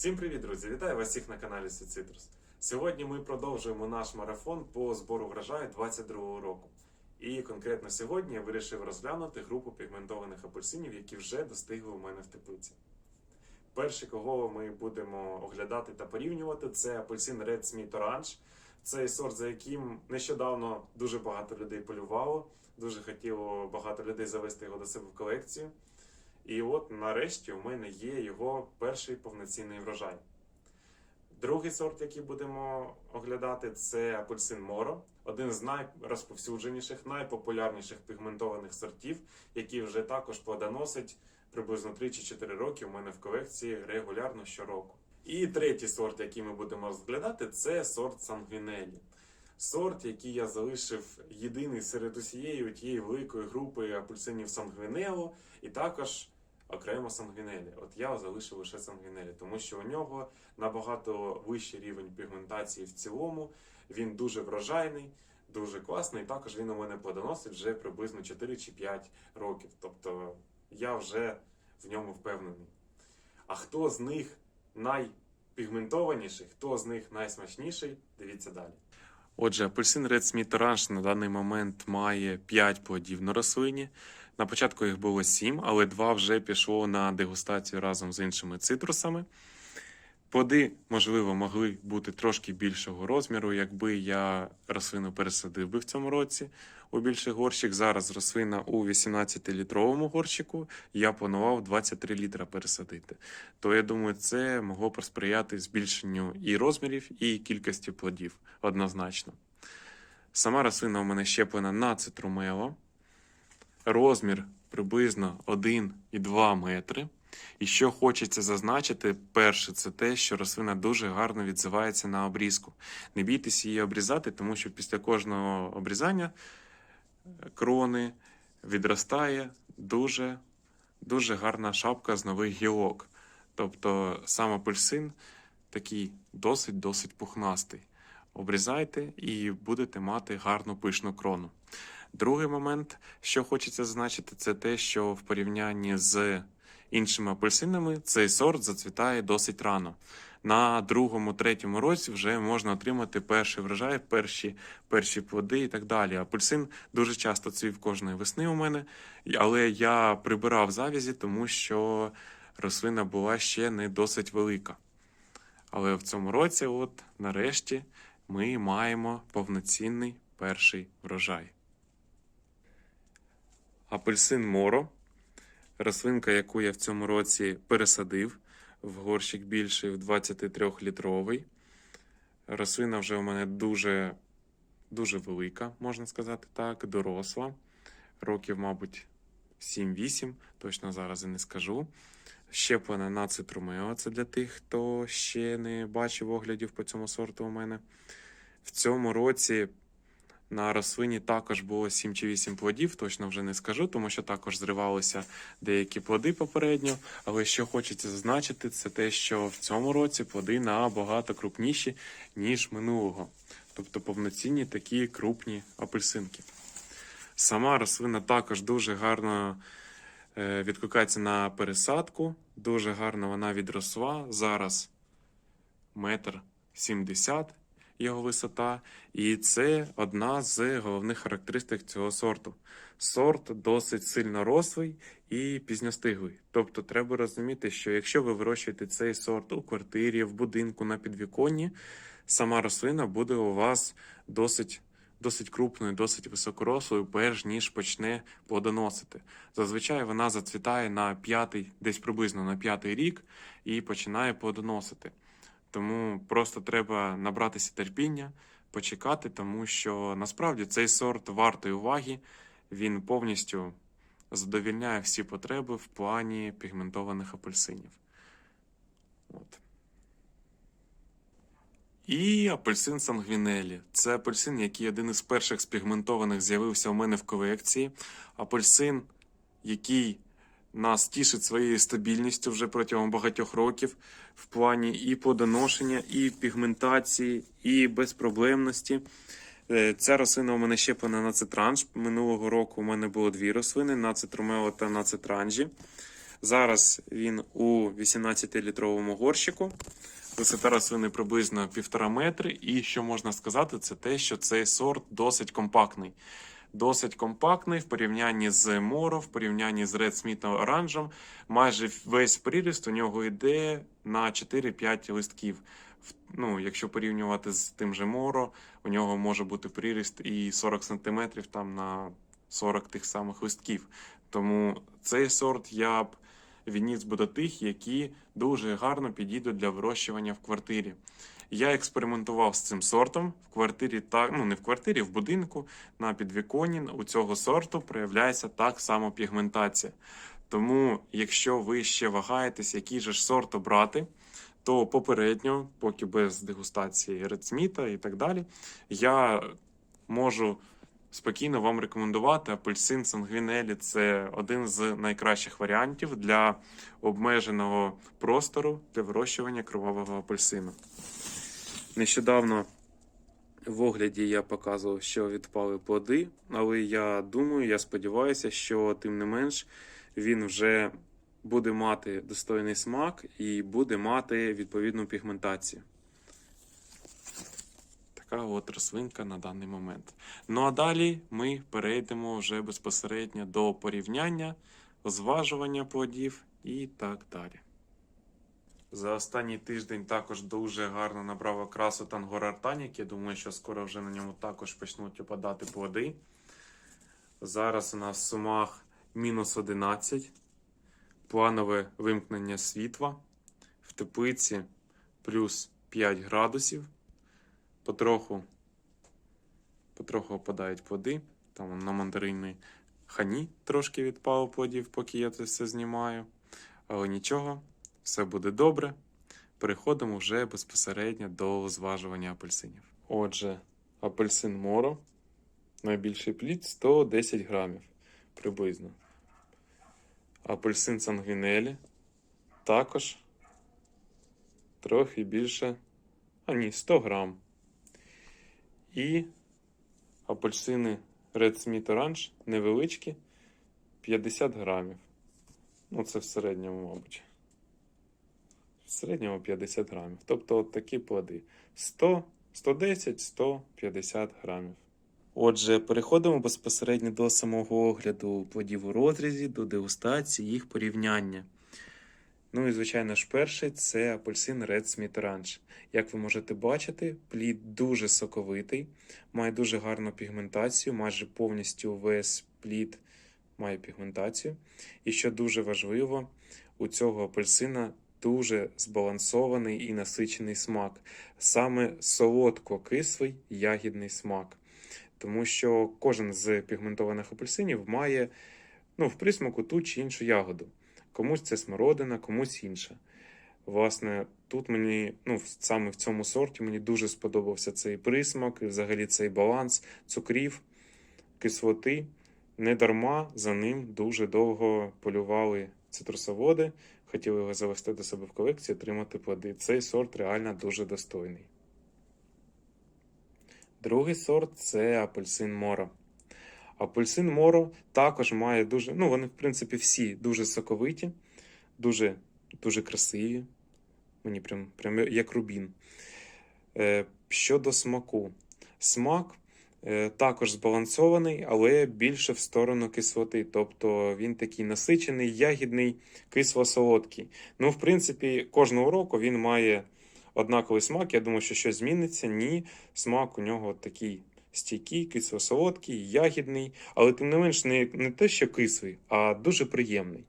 Всім привіт, друзі! Вітаю вас всіх на каналі Сицитрус. Сьогодні ми продовжуємо наш марафон по збору врожаю 22 року. І конкретно сьогодні я вирішив розглянути групу пігментованих апельсинів, які вже достигли у мене в теплиці. Перший, кого ми будемо оглядати та порівнювати, це апельсин Red Smith Orange. Цей сорт, за яким нещодавно дуже багато людей полювало. Дуже хотіло багато людей завести його до себе в колекцію. І от нарешті у мене є його перший повноцінний врожай. Другий сорт, який будемо оглядати, це апельсин Моро, один з найрозповсюдженіших, найпопулярніших пігментованих сортів, який вже також плодоносить приблизно 3 чи 4 роки у мене в колекції регулярно щороку. І третій сорт, який ми будемо розглядати, це сорт Сангвінелі. Сорт, який я залишив єдиний серед усієї тієї великої групи апельсинів Сангвінело, і також окремо Сангвінелі. От я залишив лише Сангвінелі, тому що у нього набагато вищий рівень пігментації в цілому. Він дуже врожайний, дуже класний. І також він у мене плодоносить вже приблизно 4 чи 5 років. Тобто я вже в ньому впевнений. А хто з них найпігментованіший, хто з них найсмачніший, дивіться далі. Отже, апельсин Red Smith Orange на даний момент має 5 плодів на рослині. На початку їх було 7, але 2 вже пішло на дегустацію разом з іншими цитрусами. Плоди, можливо, могли бути трошки більшого розміру, якби я рослину пересадив би в цьому році у більший горщик. Зараз рослина у 18-літровому горщику. Я планував 23 літра пересадити. То я думаю, це могло посприяти збільшенню і розмірів, і кількості плодів однозначно. Сама рослина у мене щеплена на цитрумело. Розмір приблизно 1,2 метри. І що хочеться зазначити, перше, це те, що рослина дуже гарно відзивається на обрізку. Не бійтесь її обрізати, тому що після кожного обрізання крони відростає дуже, дуже гарна шапка з нових гілок. Тобто сам апельсин такий досить-досить пухнастий. Обрізайте і будете мати гарну пишну крону. Другий момент, що хочеться зазначити, це те, що в порівнянні з іншими апельсинами цей сорт зацвітає досить рано. На другому, третьому році вже можна отримати перший врожай, перші, перші плоди і так далі. Апельсин дуже часто цвів кожної весни у мене, але я прибирав завязі, тому що рослина була ще не досить велика. Але в цьому році, от нарешті, ми маємо повноцінний перший врожай. Апельсин Моро. Рослинка, яку я в цьому році пересадив в горщик більший, в 23-літровий. Рослина вже у мене дуже, дуже велика, можна сказати так, доросла. Років, мабуть, 7-8, точно зараз і не скажу. Щеплена на цитрумео, це для тих, хто ще не бачив оглядів по цьому сорту у мене. В цьому році на рослині також було 7 чи 8 плодів, точно вже не скажу, тому що також зривалися деякі плоди попередньо. Але що хочеться зазначити, це те, що в цьому році плоди набагато крупніші, ніж минулого. Тобто повноцінні такі крупні апельсинки. Сама рослина також дуже гарно е, відкликається на пересадку, дуже гарно вона відросла. Зараз метр сімдесят його висота, і це одна з головних характеристик цього сорту. Сорт досить сильно рослий і пізньостиглий. Тобто треба розуміти, що якщо ви вирощуєте цей сорт у квартирі, в будинку на підвіконні, сама рослина буде у вас досить. Досить крупною, досить високорослою, перш ніж почне плодоносити. Зазвичай вона зацвітає на п'ятий, десь приблизно на п'ятий рік і починає плодоносити. Тому просто треба набратися терпіння, почекати, тому що насправді цей сорт вартий уваги, він повністю задовільняє всі потреби в плані пігментованих апельсинів. От. І апельсин Сангвінелі. Це апельсин, який один із перших спігментованих з'явився у мене в колекції. Апельсин, який нас тішить своєю стабільністю вже протягом багатьох років в плані і плодоношення, і пігментації, і безпроблемності. Е, Ця рослина у мене щеплена на цитранж. Минулого року у мене було дві рослини на цитрумео та на цитранжі. Зараз він у 18-літровому горщику. Висота рослини приблизно 1,5 метри. І що можна сказати, це те, що цей сорт досить компактний. Досить компактний в порівнянні з Моро, в порівнянні з Red Smith оранжем. Майже весь приріст у нього йде на 4-5 листків. Ну, якщо порівнювати з тим же Моро, у нього може бути приріст і 40 см там на 40 тих самих листків. Тому цей сорт я б відніс би до тих, які дуже гарно підійдуть для вирощування в квартирі. Я експериментував з цим сортом в квартирі, так ну не в квартирі, в будинку на підвіконні. У цього сорту проявляється так само пігментація. Тому, якщо ви ще вагаєтесь, який же ж сорт обрати, то попередньо, поки без дегустації редсміта і так далі, я можу спокійно вам рекомендувати апельсин Сангвінелі. Це один з найкращих варіантів для обмеженого простору для вирощування кровавого апельсину. Нещодавно в огляді я показував, що відпали плоди, але я думаю, я сподіваюся, що тим не менш він вже буде мати достойний смак і буде мати відповідну пігментацію. Така от рослинка на даний момент. Ну а далі ми перейдемо вже безпосередньо до порівняння, зважування плодів і так далі. За останній тиждень також дуже гарно набрав окрасу Тангор Артанік. Я думаю, що скоро вже на ньому також почнуть опадати плоди. Зараз у нас в сумах мінус 11, планове вимкнення світла. В теплиці плюс 5 градусів. Потроху, потроху опадають плоди. Там на мандаринній хані трошки відпало плодів, поки я це все знімаю. Але нічого, все буде добре. Переходимо вже безпосередньо до зважування апельсинів. Отже, апельсин Моро. Найбільший плід 110 грамів приблизно. Апельсин Сангвінелі також трохи більше. А ні, 100 грам. І апельсини Red Smith Orange невеличкі 50 грамів. Ну, це в середньому, мабуть. В середньому 50 грамів. Тобто от такі плоди. 100, 110, 150 грамів. Отже, переходимо безпосередньо до самого огляду плодів у розрізі, до дегустації, їх порівняння. Ну і, звичайно ж, перший це апельсин Red Smith Orange. Як ви можете бачити, плід дуже соковитий, має дуже гарну пігментацію, майже повністю весь плід має пігментацію. І що дуже важливо, у цього апельсина дуже збалансований і насичений смак, саме солодко-кислий ягідний смак. Тому що кожен з пігментованих апельсинів має ну, в присмаку ту чи іншу ягоду. Комусь це смородина, комусь інша. Власне, тут мені, ну, саме в цьому сорті, мені дуже сподобався цей присмак і взагалі цей баланс цукрів, кислоти. Не дарма за ним дуже довго полювали цитрусоводи, хотіли його завести до себе в колекцію, отримати плоди. Цей сорт реально дуже достойний. Другий сорт це апельсин Моро. Апельсин Моро також має дуже, ну вони, в принципі, всі дуже соковиті, дуже, дуже красиві. Мені прям, прям як рубін. Е, щодо смаку. Смак також збалансований, але більше в сторону кислоти. Тобто він такий насичений, ягідний, кисло-солодкий. Ну, в принципі, кожного року він має однаковий смак. Я думаю, що щось зміниться. Ні, смак у нього такий стійкий, кисло-солодкий, ягідний, але тим не менш не, не те, що кислий, а дуже приємний.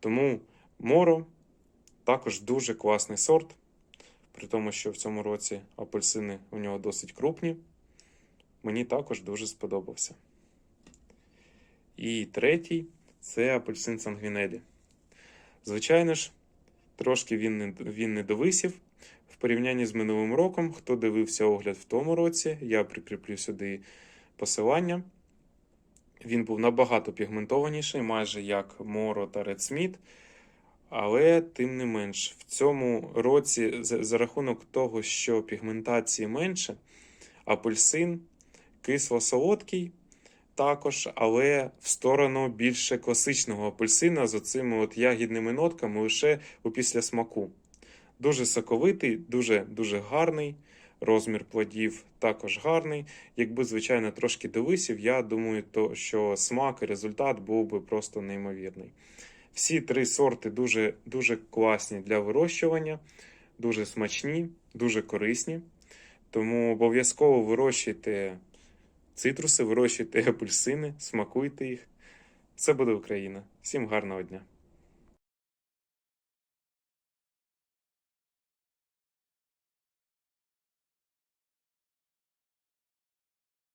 Тому моро також дуже класний сорт, при тому, що в цьому році апельсини у нього досить крупні. Мені також дуже сподобався. І третій це апельсин Сангвінелі. Звичайно ж, трошки він не, він не довисів. В порівнянні з минулим роком, хто дивився огляд в тому році, я прикріплю сюди посилання. Він був набагато пігментованіший, майже як Моро та Smith. Але тим не менш, в цьому році, за, за рахунок того, що пігментації менше, апельсин кисло-солодкий, також, але в сторону більше класичного апельсина з оцими от ягідними нотками лише у післясмаку. Дуже соковитий, дуже дуже гарний. Розмір плодів також гарний. Якби, звичайно, трошки довисів, я думаю, то, що смак і результат був би просто неймовірний. Всі три сорти дуже, дуже класні для вирощування, дуже смачні, дуже корисні. Тому обов'язково вирощуйте цитруси, вирощуйте апельсини, смакуйте їх. Це буде Україна. Всім гарного дня!